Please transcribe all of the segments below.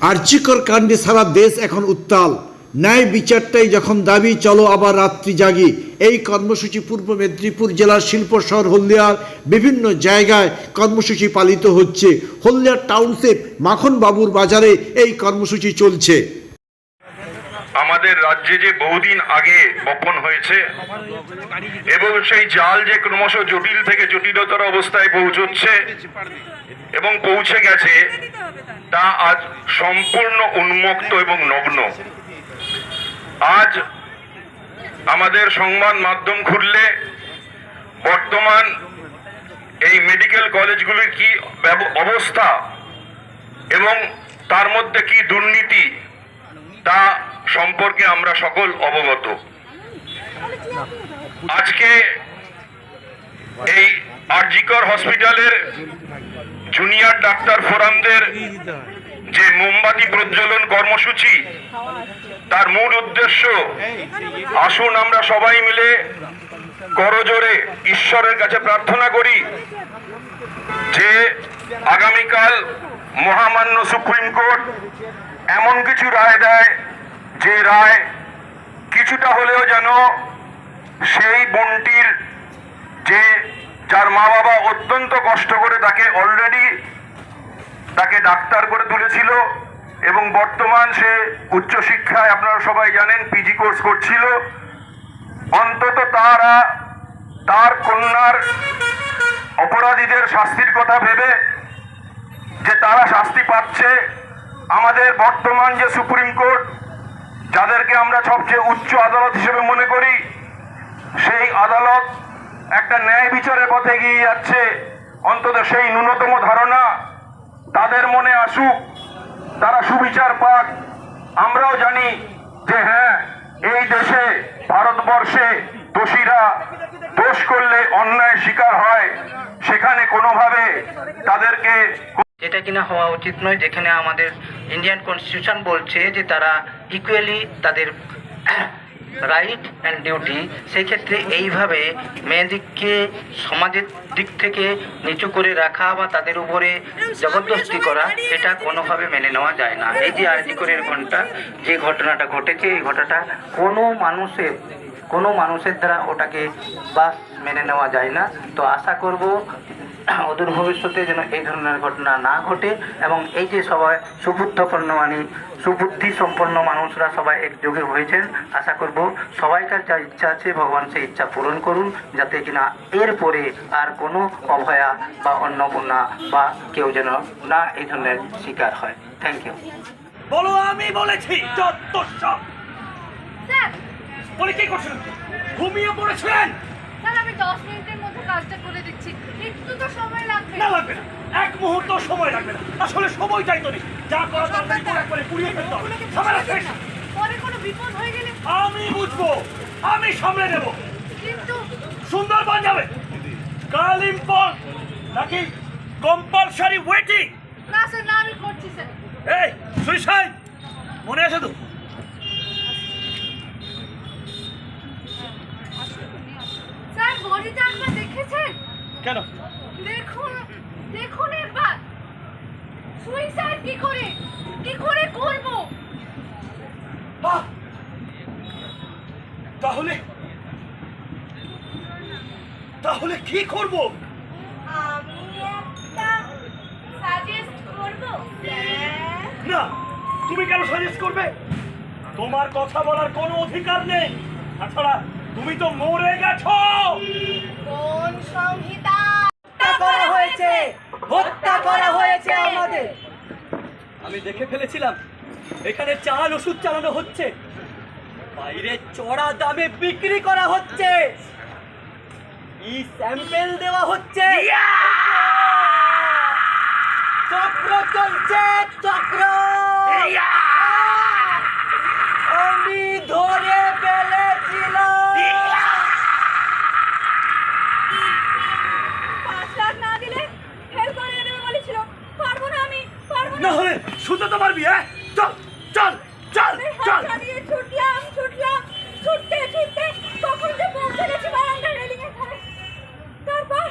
আর্চিকর কাণ্ডে সারা দেশ এখন উত্তাল। ন্যায় বিচারটাই যখন দাবি, চলো আবার রাত্রি জাগি। এই কর্মসূচি পূর্ব মেদিনীপুর জেলার শিল্প শহর হলদিয়ার বিভিন্ন জায়গায় কর্মসূচি পালিত হচ্ছে। হলদিয়ার টাউনশিপ মাখন বাবুর বাজারে এই কর্মসূচি চলছে। আমাদের রাজ্যে যে বহুদিন আগে বপন হয়েছে, এবং সেই জাল যে ক্রমশ জটিল থেকে জটিলতর অবস্থায় পৌঁছচ্ছে, এবং পৌঁছে গেছে তা আজ সম্পূর্ণ উন্মুক্ত এবং নগ্ন। আজ আমাদের সংবাদ মাধ্যম খুললে বর্তমান এই মেডিকেল কলেজগুলির কি অবস্থা এবং তার মধ্যে কি দুর্নীতি, তা সম্পর্কে আমরা সকল অবগত। আজকে এই আরজিকর হসপিটালের জুনিয়র ডাক্তার ফোরামদের যে মোমবাতি প্রজ্বলন কর্মসূচি, তার মূল উদ্দেশ্য, আসুন আমরা সবাই মিলে করজোরে ঈশ্বরের কাছে প্রার্থনা করি যে আগামীকাল মহামান্য সুপ্রিম কোর্ট এমন কিছু রায় দেয়, যে রায় কিছুটা হলেও যেন সেই বনটির যে যার মা বাবা অত্যন্ত কষ্ট করে তাকে অলরেডি তাকে ডাক্তার করে তুলেছিল এবং বর্তমান সে উচ্চশিক্ষায় আপনারা সবাই জানেন পিজি কোর্স করছিল। অন্তত তারা তার কন্যার অপরাধীদের শাস্তির কথা ভেবে যে তারা শাস্তি পাচ্ছে, আমাদের বর্তমান যে সুপ্রিম কোর্ট, যাদেরকে আমরা সবচেয়ে উচ্চ আদালত হিসেবে মনে করি, সেই আদালত একটা ন্যায় বিচারের পথে এগিয়ে যাচ্ছে। অন্তত সেই ন্যূনতম ধারণা তাদের মনে আসুক, তারা সুবিচার পাক। আমরাও জানি যে হ্যাঁ এই দেশে, ভারতবর্ষে দোষীরা দোষ করলে অন্যায় শিকার হয়। সেখানে কোনোভাবে তাদেরকে যেটা কিনা হওয়া উচিত নয়, যেখানে আমাদের ইন্ডিয়ান কনস্টিটিউশন বলছে যে তারা ইকুয়ালি তাদের রাইট অ্যান্ড ডিউটি সেই ক্ষেত্রে এইভাবে মেয়েদিককে সমাজের দিক থেকে নিচু করে রাখা বা তাদের উপরে জবরদস্তি করা, এটা কোনোভাবে মেনে নেওয়া যায় না। এই যে আরজি করের ঘণ্টা, যে ঘটনাটা ঘটেছে, এই ঘটনাটা কোনো মানুষের কোনো মানুষের দ্বারা ওটাকে বা মেনে নেওয়া যায় না। তো আশা করব অদূর ভবিষ্যতে যেন এই ধরনের ঘটনা না ঘটে এবং এই যে সবাই সুবুদ্ধপন্ন মানে সুবুদ্ধি সম্পন্ন মানুষরা সবাই একযোগে হয়েছেন আশা করব সবাইকার যা ইচ্ছা আছে ভগবান সেই ইচ্ছা পূরণ করুন যাতে কিনা এরপরে আর কোনো অভয়া বা অন্নপূর্ণা বা কেউ যেন না এই ধরনের শিকার হয়। থ্যাংক ইউ বলো আমি বলেছি যত সব। বলে কি করছিলেন? ঘুমিয়ে পড়েছিলেন? স্যার আমি দশ মিনিটের মধ্যে কাজটা করে দিচ্ছি। একটু তো সময় লাগবে। না লাগবে না। এক মুহূর্ত সময় লাগবে না। আসলে সময় চাই তো নেই। যা করা তাড়াতাড়ি করে একবারে পুড়িয়ে ফেলতে হবে। বুঝতে শেষ না। পরে কোনো বিপদ হয়ে গেলে আমি বুঝব। আমি সামলে নেব। কিন্তু সুন্দরবন যাবে। কালিম্পং। নাকি কম্পালসারি ওয়েটিং না স্যার না আমি করছি স্যার। এই সুইসাইড। মনে আছে তো? স্যার বডিটা একবার দেখেছেন? কেন? দেখুন দেখুন একবার। সুইসাইড কি করে? কি করে করব তাহলে? তাহলে কি করব? আমি একটা সাজেস্ট করব না তুমি কেন সাজেস্ট করবে? তোমার কথা বলার কোনো অধিকার নেই। তাছাড়া তুমি তো মরে গেছো। কোন সংহিতা? হত্যা করা হয়েছে। হত্যা করা হয়েছে আমাদের। আমি দেখে ফেলেছিলাম এখানে চাল ওষুধ চালানো হচ্ছে। বাইরে চড়া দামে বিক্রি করা হচ্ছে। ই স্যাম্পেল দেওয়া হচ্ছে। চক্র চলছে চক্র! আমি ধরে ফেলেছিলাম পাঁচ লাখ না দিলে ফেল করে দেবে বলেছিল পারব না আমি পারব না হলে শুনতে তো পারবি হ্যাঁ? চল চল চল চল। ছুটলাম ছুটলাম ছুটতে ছুটতে তখন যে পৌঁছে গেছি বারান্দা রেলিং এর ধারে। তারপর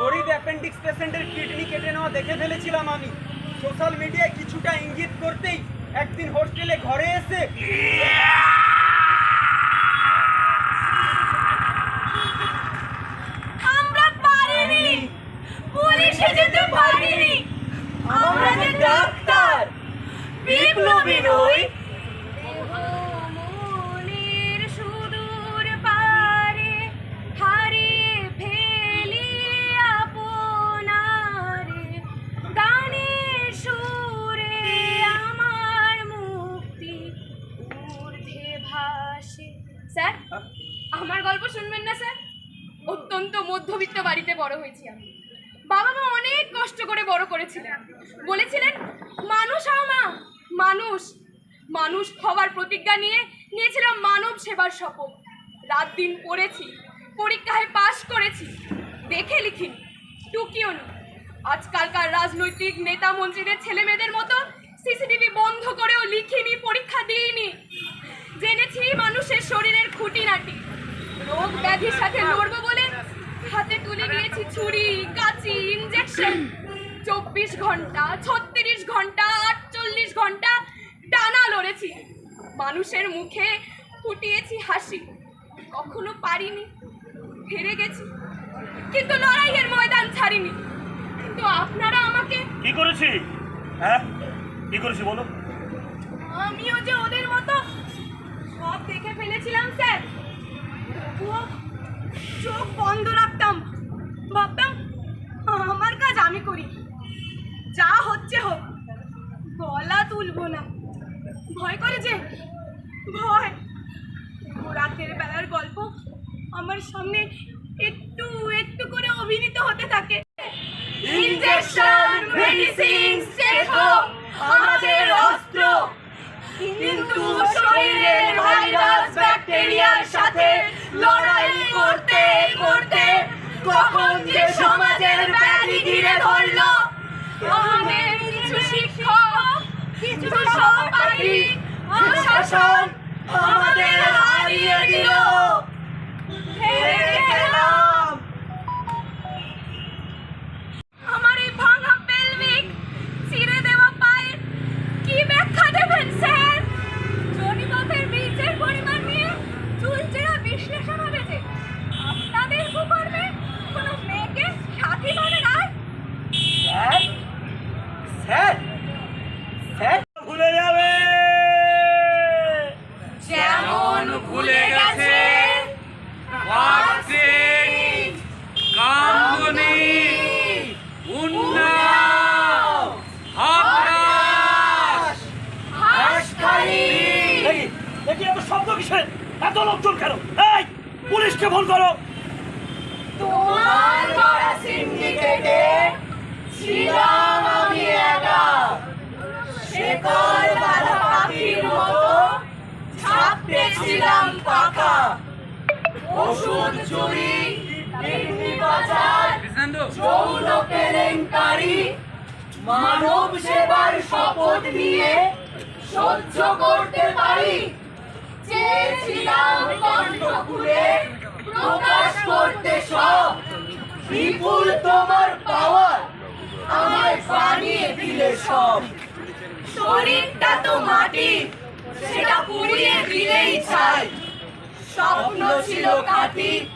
গরিব অ্যাপেন্ডিক্স পেশেন্টের কিডনি কেটে নেওয়া দেখে ফেলেছিলাম আমি। সোশ্যাল মিডিয়ায় কিছুটা ইঙ্গিত করতেই একদিন হোস্টেলে ঘরে এসে আমরা পারিনি পুলিশে যেতে পারিনি আমরা যে ডাক্তার বিপ্লবী নই মনের সুদূর পারে হারিয়ে ফেলি আপনারে গানের সুরে আমার মুক্তি ঊর্ধ্বে ভাসে। স্যার, আমার গল্প শুনবেন না, স্যার? অত্যন্ত মধ্যবিত্ত বাড়িতে বড় হয়েছি আমি। বাবা মা অনেক কষ্ট করে বড় করেছিলেন। বলেছিলেন, মানুষ হও মা মানুষ মানুষ হওয়ার প্রতিজ্ঞা নিয়ে নিয়েছিলাম মানব সেবার শপথ। রাত দিন পড়েছি, পরীক্ষায় পাশ করেছি, দেখে লিখিনি, টুকিও নি। আজকালকার রাজনৈতিক নেতা মন্ত্রীদের ছেলে মেয়েদের মতো সিসিটিভি বন্ধ করেও লিখিনি, পরীক্ষা দিইনি। জেনেছি মানুষের শরীরের খুঁটিনাটি। রোগ ব্যাধির সাথে লড়বো বলে হাতে তুলে নিয়েছি ছুরি, কাঁচি ইঞ্জেকশন চব্বিশ ঘণ্টা, ছত্রিশ ঘণ্টা আটচল্লিশ ঘণ্টা টানা লড়েছি। মানুষের মুখে ফুটিয়েছি হাসি। কখনো পারিনি হেরে গেছি। কিন্তু লড়াইয়ের ময়দান ছাড়িনি। কিন্তু আপনারা আমাকে কি করেছি? হ্যাঁ? কি করেছি বলো? আমিও যে ওদের মতো সব দেখে ফেলেছিলাম স্যার। তবুও চোখ বন্ধ রাখতাম। ভাবতাম আমার কাজ আমি করি। যা হচ্ছে হোক। গলা তুলবো না। ভয় করে যে? ভয়। রাতের বেলার গল্প আমার সামনে একটু একটু করে অভিনীত হতে থাকে। ইনজেকশন আমাদের হারিয়ে দিল। পুলিশকে ফোন করো। তোমার করা সিন্ডিকেটে ছিলাম আমি একা। শেকল বাঁধা পাখির মতো ছাপতেছিলাম পাখা ওষুধ চুরি কিডনি বাজার যৌন কেলেঙ্কারি মানব সেবার শপথ নিয়ে সহ্য করতে পারি। চেয়েছিলাম কণ্ঠ খুলে প্রকাশ করতে সব। বিপুল তোমার পাওয়ার আমায় বানিয়ে দিলে সব। শরীরটা তো মাটি, সেটা পুড়িয়ে দিলেই ছাই। স্বপ্ন ছিল কাটি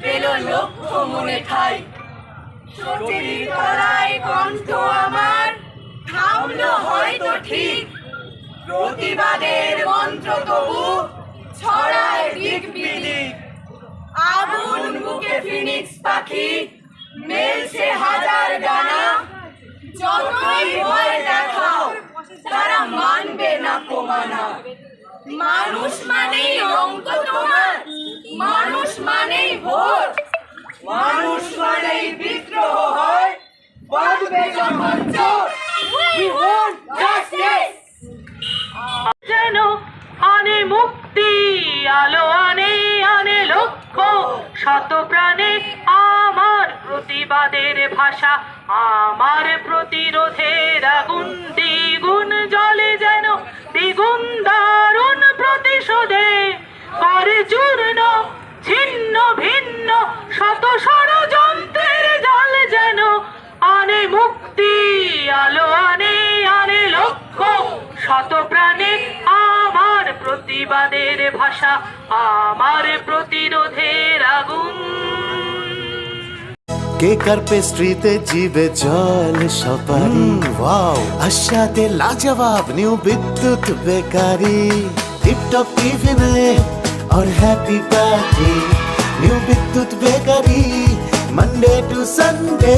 পেল লক্ষ্য মনে ঠাই। চটির তলায় কণ্ঠ আমার, থামলো হয়তো ঠিক। প্রতিবাদের মন্ত্র তবু ছড়ায় দিক বিদিক। আগুন বুকে ফিনিক্স পাখি, মেলছে হাজার ডানা যতই ভয় দেখাও, তারা মানবে না কমানা মানুষ মানেই অঙ্ক তোমার, মানুষ মানেই ভোট মানুষ মানেই বিদ্রোহ হয়, বাঁধবে যখন চোর! যেন আনে মুক্তি, আলো আনে আনে লক্ষ্য, শত প্রাণে আমার প্রতিবাদের ভাষা, আমার প্রতিরোধের আগুন, দ্বিগুণ জলে যেন, দ্বিগুণ দারুণ প্রতিশোধে করে চূর্ণ ছিন্ন, ভিন্ন, শত ষড়যন্ত্রের জাল যেন আনে মুক্তি, আলো আনে আনে লক্ষ্য, শত প্রাণে প্রতিবাদের ভাষা আমার প্রতিরোধের আগুন কেক আর পেস্ট্রিতে জিবে জল সপারি ওয়াও আশাতে লাজবাব নিউ বিদ্যুৎ বেকারি টিপটপ টিফিনে और happy party new Bidyut bakery Monday to Sunday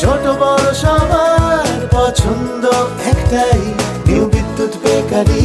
ছোট বড় সবার পছন্দ একটাই নিউ বিদ্যুৎ বেকারি